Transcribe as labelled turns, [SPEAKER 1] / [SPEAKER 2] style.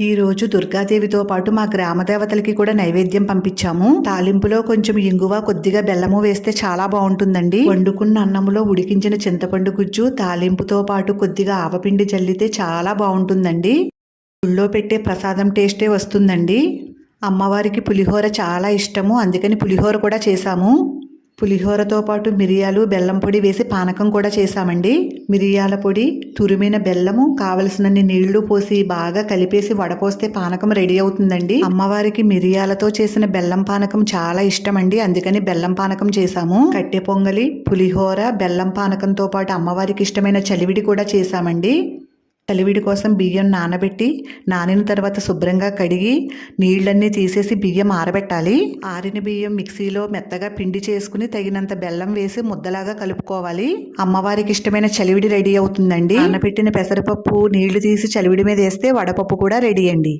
[SPEAKER 1] ఈరోజు దుర్గాదేవితో పాటు మా గ్రామ దేవతలకి కూడా నైవేద్యం పంపించాము. తాలింపులో కొంచెం ఇంగువ కొద్దిగా బెల్లము వేస్తే చాలా బాగుంటుందండి. వండుకున్న అన్నములో ఉడికించిన చింతపండు గుజ్జు తాలింపుతో పాటు కొద్దిగా ఆవపిండి జల్లితే చాలా బాగుంటుందండి. గుళ్ళో పెట్టే ప్రసాదం టేస్టే వస్తుందండి. అమ్మవారికి పులిహోర చాలా ఇష్టము అందుకని పులిహోర కూడా చేశాము. పులిహోరతో పాటు మిరియాలు బెల్లం పొడి వేసి పానకం కూడా చేశామండి. మిరియాల పొడి తురిమిన బెల్లము కావలసినన్ని నీళ్ళు పోసి బాగా కలిపేసి వడపోస్తే పానకం రెడీ అవుతుందండి. అమ్మవారికి మిరియాలతో చేసిన బెల్లం పానకం చాలా ఇష్టం అండి అందుకని బెల్లం పానకం చేశాము. కట్టె పొంగలి పులిహోర బెల్లం పానకంతో పాటు అమ్మవారికి ఇష్టమైన చలివిడి కూడా చేశామండి. చలివిడి కోసం బియ్యం నానబెట్టి నానిన తర్వాత శుభ్రంగా కడిగి నీళ్ళన్నీ తీసేసి బియ్యం ఆరబెట్టాలి. ఆరిన బియ్యం మిక్సీలో మెత్తగా పిండి చేసుకుని తగినంత బెల్లం వేసి ముద్దలాగా కలుపుకోవాలి. అమ్మవారికి ఇష్టమైన చలివిడి రెడీ అవుతుందండి. నానబెట్టిన పెసరపప్పు నీళ్ళు తీసి చలివిడి మీద వేస్తే వడపప్పు కూడా రెడీ అండి.